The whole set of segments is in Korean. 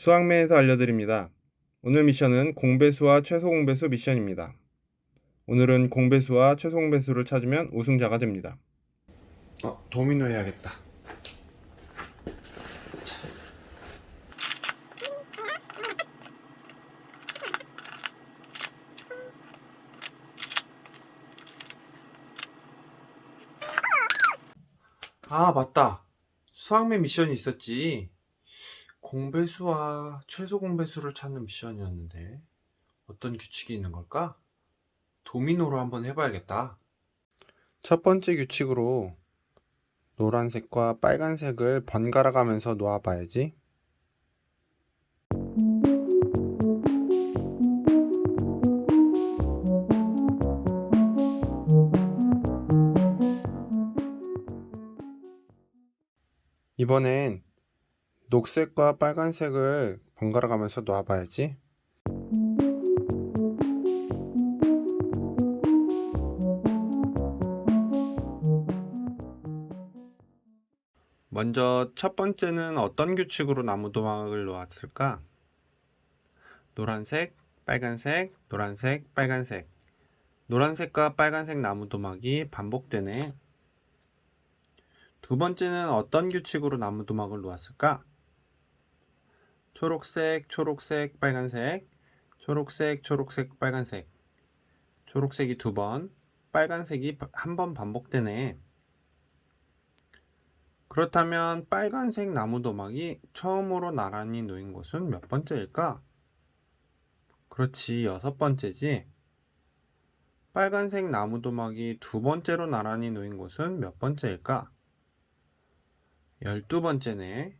수학매에서 알려드립니다. 오늘 미션은 공배수와 최소 공배수 미션입니다. 오늘은 공배수와 최소 공배수를 찾으면 우승자가 됩니다. 어, 도미노 해야겠다. 아, 맞다. 수학매 미션이 있었지. 공배수와 최소 공배수를 찾는 미션이었는데 어떤 규칙이 있는 걸까? 도미노로 한번 해봐야겠다. 첫 번째 규칙으로 노란색과 빨간색을 번갈아 가면서 놓아봐야지. 이번엔 녹색과 빨간색을 번갈아 가면서 놔봐야지. 먼저 첫 번째는 어떤 규칙으로 나무 도막을 놓았을까? 노란색, 빨간색, 노란색, 빨간색. 노란색과 빨간색 나무 도막이 반복되네. 두 번째는 어떤 규칙으로 나무 도막을 놓았을까? 초록색, 초록색, 빨간색, 초록색, 초록색, 빨간색. 초록색이 두 번, 빨간색이 한 번 반복되네. 그렇다면 빨간색 나무 도막이 처음으로 나란히 놓인 곳은 몇 번째일까? 그렇지, 여섯 번째지. 빨간색 나무 도막이 두 번째로 나란히 놓인 곳은 몇 번째일까? 열두 번째네.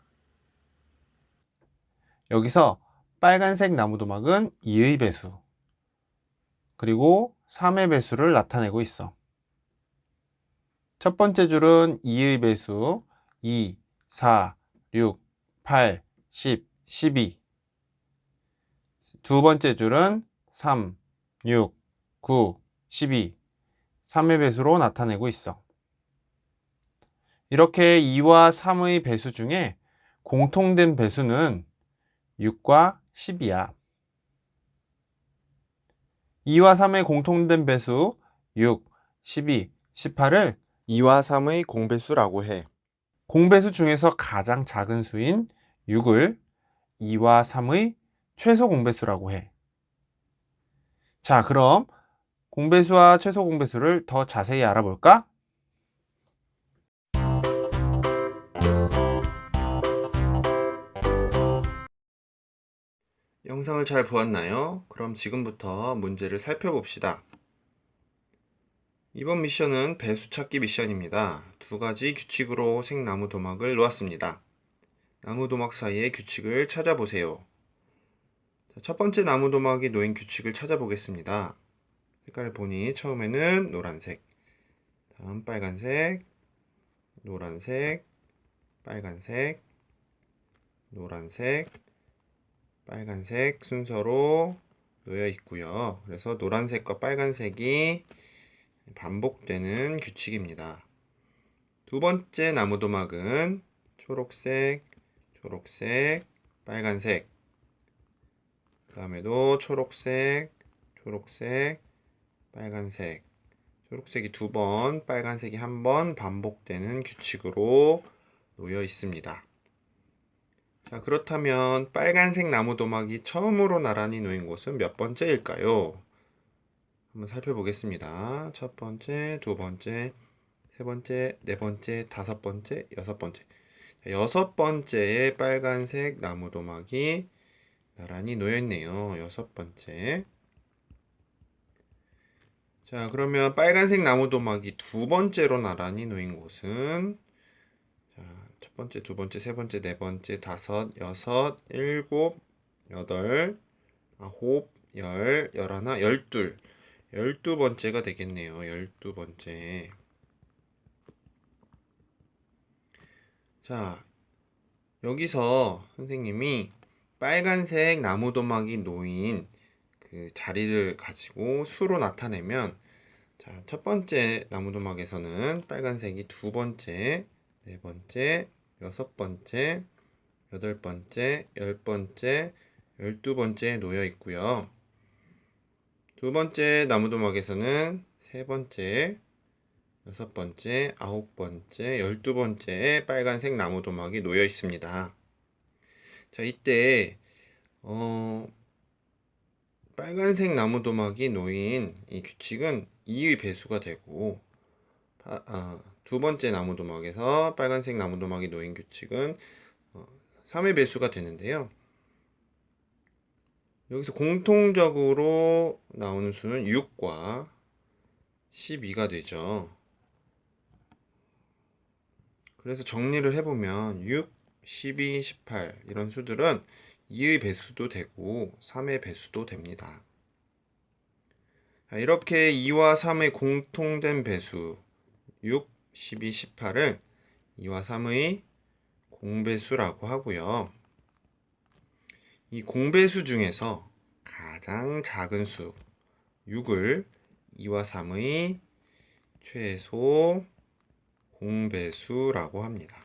여기서 빨간색 나무 도막은 2의 배수, 그리고 3의 배수를 나타내고 있어. 첫 번째 줄은 2의 배수 2, 4, 6, 8, 10, 12. 두 번째 줄은 3, 6, 9, 12. 3의 배수로 나타내고 있어. 이렇게 2와 3의 배수 중에 공통된 배수는 6과 10이야. 2와 3의 공통된 배수 6, 12, 18을 2와 3의 공배수라고 해. 공배수 중에서 가장 작은 수인 6을 2와 3의 최소 공배수라고 해. 자, 그럼 공배수와 최소 공배수를 더 자세히 알아볼까? 영상을 잘 보았나요? 그럼 지금부터 문제를 살펴봅시다. 이번 미션은 배수 찾기 미션입니다. 두 가지 규칙으로 생나무 도막을 놓았습니다. 나무 도막 사이의 규칙을 찾아보세요. 자, 첫 번째 나무 도막이 놓인 규칙을 찾아보겠습니다. 색깔을 보니 처음에는 노란색, 다음 빨간색, 노란색, 빨간색, 노란색, 빨간색 순서로 놓여 있고요. 그래서 노란색과 빨간색이 반복되는 규칙입니다. 두 번째 나무 도막은 초록색, 초록색, 빨간색. 그 다음에도 초록색, 초록색, 빨간색. 초록색이 두 번, 빨간색이 한 번 반복되는 규칙으로 놓여 있습니다. 자, 그렇다면 빨간색 나무 도막이 처음으로 나란히 놓인 곳은 몇 번째일까요? 한번 살펴보겠습니다. 첫 번째, 두 번째, 세 번째, 네 번째, 다섯 번째, 여섯 번째. 자, 여섯 번째에 빨간색 나무 도막이 나란히 놓여 있네요. 여섯 번째. 자, 그러면 빨간색 나무 도막이 두 번째로 나란히 놓인 곳은 첫 번째, 두 번째, 세 번째, 네 번째, 다섯, 여섯, 일곱, 여덟, 아홉, 열, 열하나, 열둘. 열두 번째가 되겠네요. 열두 번째. 자, 여기서 선생님이 빨간색 나무 도막이 놓인 그 자리를 가지고 수로 나타내면 자, 첫 번째 나무 도막에서는 빨간색이 두 번째, 네 번째, 여섯 번째, 여덟 번째, 열 번째, 열두 번째에 놓여 있고요. 두 번째 나무도막에서는 세 번째, 여섯 번째, 아홉 번째, 열두 번째에 빨간색 나무도막이 놓여 있습니다. 자, 이때 어, 빨간색 나무도막이 놓인 이 규칙은 2의 배수가 되고 파- 아, 두 번째 나무 도막에서 빨간색 나무 도막이 놓인 규칙은 어, 3의 배수가 되는데요. 여기서 공통적으로 나오는 수는 6과 12가 되죠. 그래서 정리를 해보면 6, 12, 18 이런 수들은 2의 배수도 되고 3의 배수도 됩니다. 자, 이렇게 2와 3의 공통된 배수 6, 12, 18을 2와 3의 공배수라고 하고요. 이 공배수 중에서 가장 작은 수 6을 2와 3의 최소 공배수라고 합니다.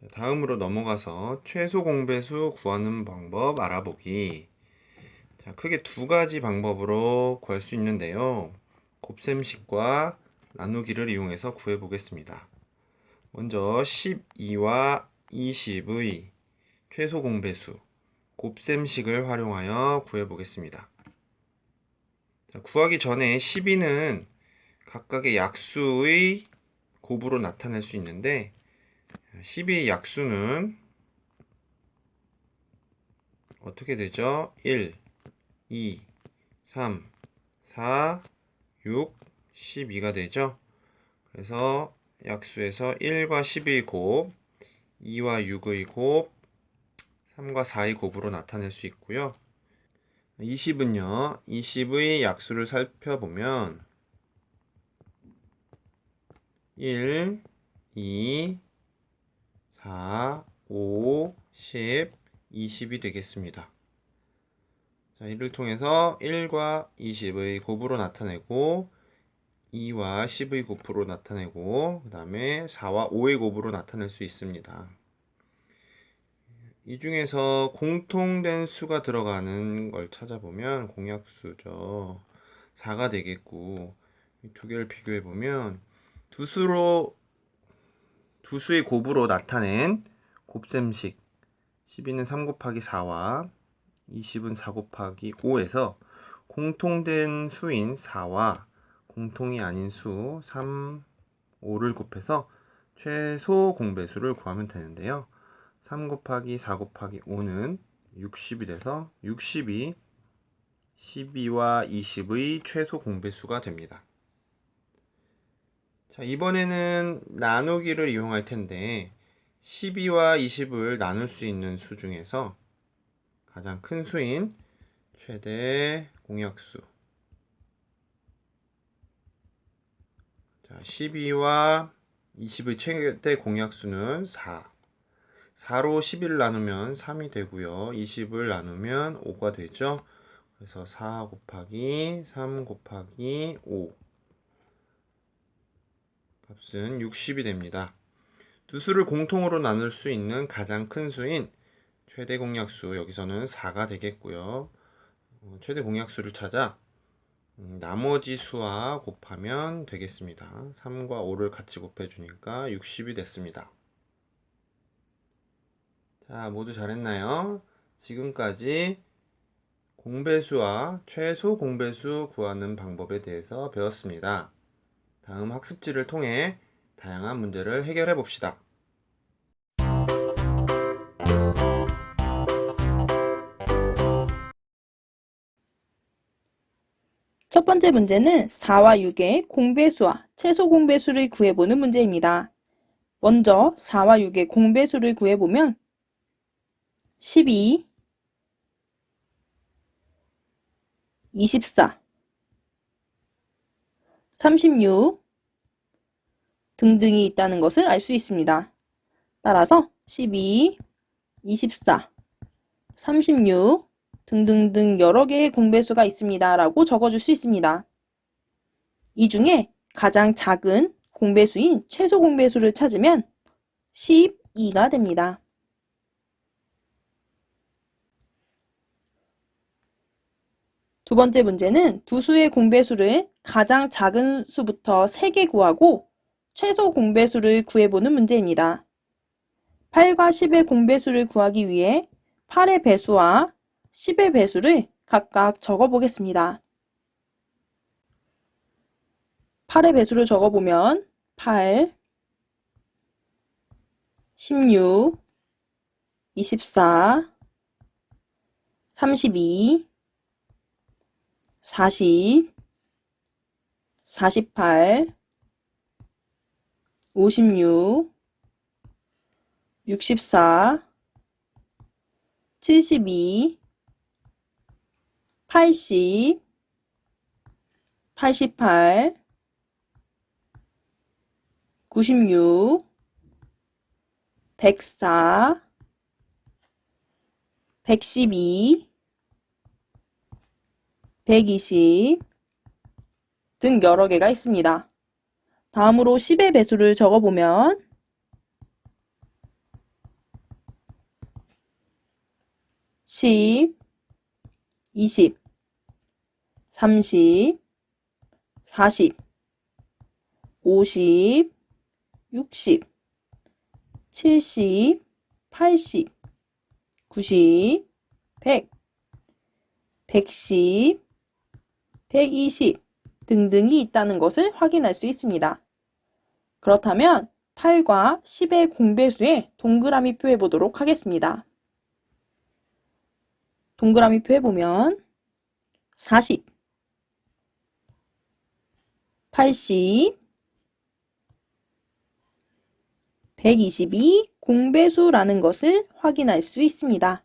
자, 다음으로 넘어가서 최소 공배수 구하는 방법 알아보기. 자, 크게 두 가지 방법으로 구할 수 있는데요. 곱셈식과 나누기를 이용해서 구해 보겠습니다. 먼저 12와 20의 최소 공배수 곱셈식을 활용하여 구해 보겠습니다. 자, 구하기 전에 12는 각각의 약수의 곱으로 나타낼 수 있는데 12의 약수는 어떻게 되죠? 1, 2, 3, 4, 6, 12가 되죠? 그래서 약수에서 1과 10의 곱, 2와 6의 곱, 3과 4의 곱으로 나타낼 수 있고요. 20은요, 20의 약수를 살펴보면 1, 2, 4, 5, 10, 20이 되겠습니다. 자, 이를 통해서 1과 20의 곱으로 나타내고 2와 10의 곱으로 나타내고 그 다음에 4와 5의 곱으로 나타낼 수 있습니다. 이 중에서 공통된 수가 들어가는 걸 찾아보면 공약수죠. 4가 되겠고 이두 개를 비교해 보면 두 수로 두 수의 곱으로 나타낸 곱셈식 12는 3 곱하기 4와 20은 4 곱하기 5에서 공통된 수인 4와 공통이 아닌 수 3, 5를 곱해서 최소 공배수를 구하면 되는데요. 3 곱하기 4 곱하기 5는 60이 돼서 60이 12와 20의 최소 공배수가 됩니다. 자, 이번에는 나누기를 이용할 텐데 12와 20을 나눌 수 있는 수 중에서 가장 큰 수인 최대 공약수 자, 12와 20의 최대 공약수는 4 4로 11을 나누면 3이 되고요. 20을 나누면 5가 되죠. 그래서 4 곱하기 3 곱하기 5 값은 60이 됩니다. 두 수를 공통으로 나눌 수 있는 가장 큰 수인 최대 공약수 여기서는 4가 되겠고요. 어, 최대 공약수를 찾아 음, 나머지 수와 곱하면 되겠습니다. 3과 5를 같이 곱해주니까 60이 됐습니다. 자, 모두 잘했나요? 지금까지 공배수와 최소 공배수 구하는 방법에 대해서 배웠습니다. 다음 학습지를 통해 다양한 문제를 해결해 봅시다. 첫 번째 문제는 4와 6의 공배수와 최소 공배수를 구해보는 문제입니다. 먼저 4와 6의 공배수를 구해보면 12, 24, 36 등등이 있다는 것을 알 수 있습니다. 따라서 12, 24, 36 등등등 여러 개의 공배수가 있습니다. 라고 적어줄 수 있습니다. 이 중에 가장 작은 공배수인 최소 공배수를 찾으면 12가 됩니다. 두 번째 문제는 두 수의 공배수를 가장 작은 수부터 3개 구하고 최소 공배수를 구해보는 문제입니다. 8과 10의 공배수를 구하기 위해 8의 배수와 10의 배수를 각각 적어보겠습니다. 8의 배수를 적어보면 8, 16, 24, 32, 40, 48, 56, 64, 72, 80, 88, 96, 104, 112, 120 등 여러 개가 있습니다. 다음으로 10의 배수를 적어보면 10, 20, 30, 40, 50, 60, 70, 80, 90, 100, 110, 120 등등이 있다는 것을 확인할 수 있습니다. 그렇다면 8과 10의 공배수에 동그라미 표해 보도록 하겠습니다. 동그라미 표해 보면 40, 80, 122 공배수라는 것을 확인할 수 있습니다.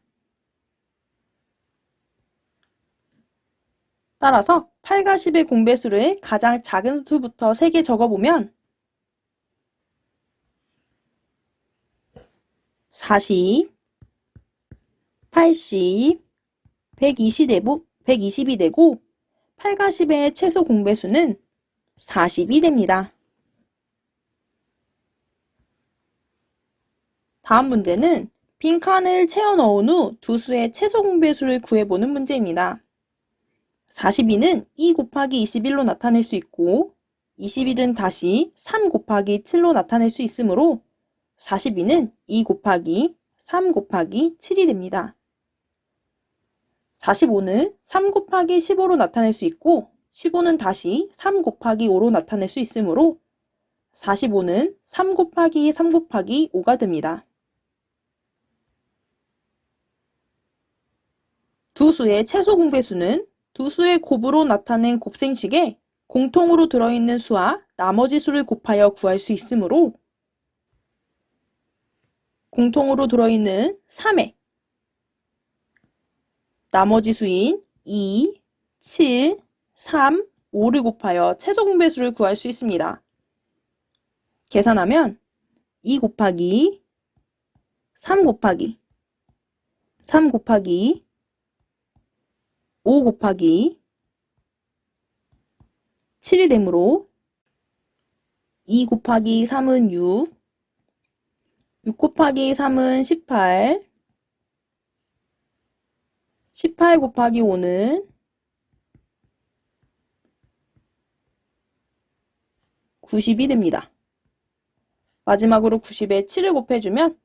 따라서 8과 10의 공배수를 가장 작은 수부터 3개 적어보면 40, 80, 120이 되고, 120이 되고 8과 10의 최소 공배수는 40이 됩니다. 다음 문제는 빈칸을 채워 넣은 후 두 수의 최소 공배수를 구해보는 문제입니다. 42는 2 곱하기 21로 나타낼 수 있고 21은 다시 3 곱하기 7로 나타낼 수 있으므로 42는 2 곱하기 3 곱하기 7이 됩니다. 45는 3 곱하기 15로 나타낼 수 있고 15는 다시 3 곱하기 5로 나타낼 수 있으므로 45는 3 곱하기 3 곱하기 5가 됩니다. 두 수의 최소 공배수는 두 수의 곱으로 나타낸 곱셈식에 공통으로 들어있는 수와 나머지 수를 곱하여 구할 수 있으므로 공통으로 들어있는 3에 나머지 수인 2, 7, 3, 5를 곱하여 최소 공배수를 구할 수 있습니다. 계산하면 2 곱하기 3 곱하기 3 곱하기 5 곱하기 7이 되므로 2 곱하기 3은 6, 6 곱하기 3은 18, 18 곱하기 5는 90이 됩니다. 마지막으로 90에 7을 곱해주면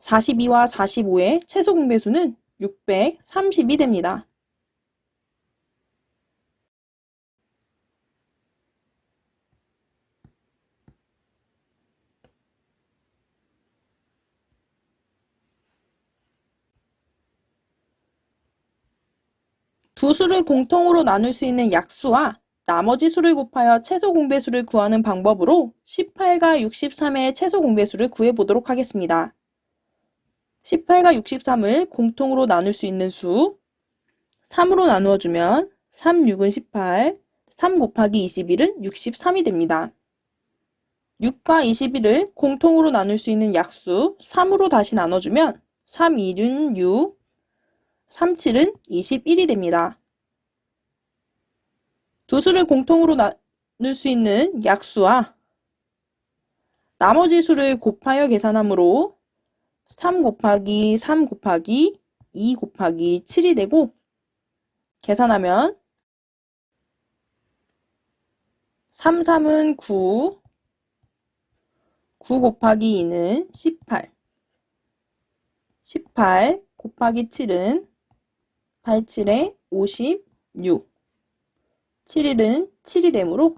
42와 45의 최소 공배수는 630이 됩니다. 두 수를 공통으로 나눌 수 있는 약수와 나머지 수를 곱하여 최소 공배수를 구하는 방법으로 18과 63의 최소 공배수를 구해보도록 하겠습니다. 18과 63을 공통으로 나눌 수 있는 수 3으로 나누어 주면 3, 6은 18, 3 곱하기 21은 63이 됩니다. 6과 21을 공통으로 나눌 수 있는 약수 3으로 다시 나눠주면 3, 2는 6, 3, 7은 21이 됩니다. 두 수를 공통으로 나눌 수 있는 약수와 나머지 수를 곱하여 계산하므로 3 곱하기 3 곱하기 2 곱하기 7이 되고 계산하면 3, 3은 9, 9 곱하기 2는 18, 18 곱하기 7은 8, 7에 56, 7일은 7이 되므로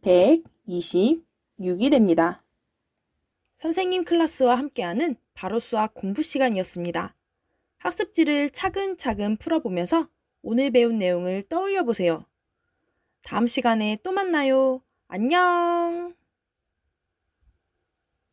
126이 됩니다. 선생님 클래스와 함께하는 바로 수학 공부 시간이었습니다. 학습지를 차근차근 풀어보면서 오늘 배운 내용을 떠올려 보세요. 다음 시간에 또 만나요. 안녕!